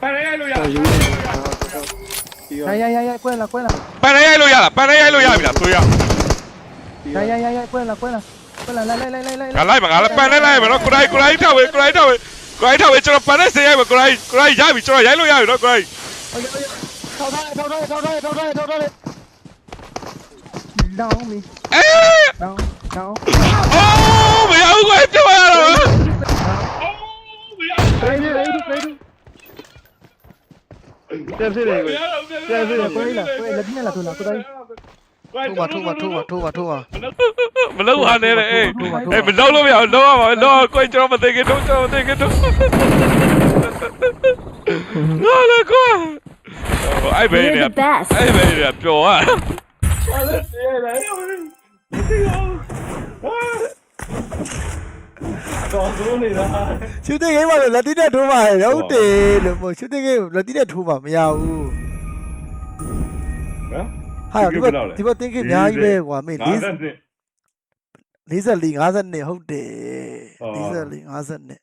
Para allá, Luya. Ay, ay, ay, cuela, cuela. Para allá, Luya, para allá, Luya, mira, tuya. Ay, ay, ay, ay, cuela, cuela. Cuela, la, la, la, la, la. Galai, galai, para allá, pero curai, curai, tawe, curai, tawe. Curai, tawe, choro para ese, ya, curai, curai, ya, vi, choro, ya, Luya, no, curai. Oye, oye. Saudade, saudade, saudade, saudade, saudade. Down me. Eh! Down, down. Oh! thu vào thu vào thu vào thu vào mình lâu hoàn này này ê ê mình lâu lắm rồi lâu mà lâu quay cho mình thấy cái đúng cho mình thấy cái đúng. Nó là quá. Ờ, ai về nè ai về nè chỗ à. တော်ဆိုးနေတာရှူတင်ဂိမ်းမှာလည်းလက်တိနဲ့ထိုးပါရဲ့ဟုတ်တယ်လို့မဟုတ်ရှူတင်ဂိမ်းလက်တိနဲ့ထိုးပါမရဘူးဟမ်ဟာဒီဘက်ဒီဘက်တင်ဂိမ်းအများကြီးပဲကွာမင်း40 44 50နှစ်ဟုတ်တယ်44 50နှစ်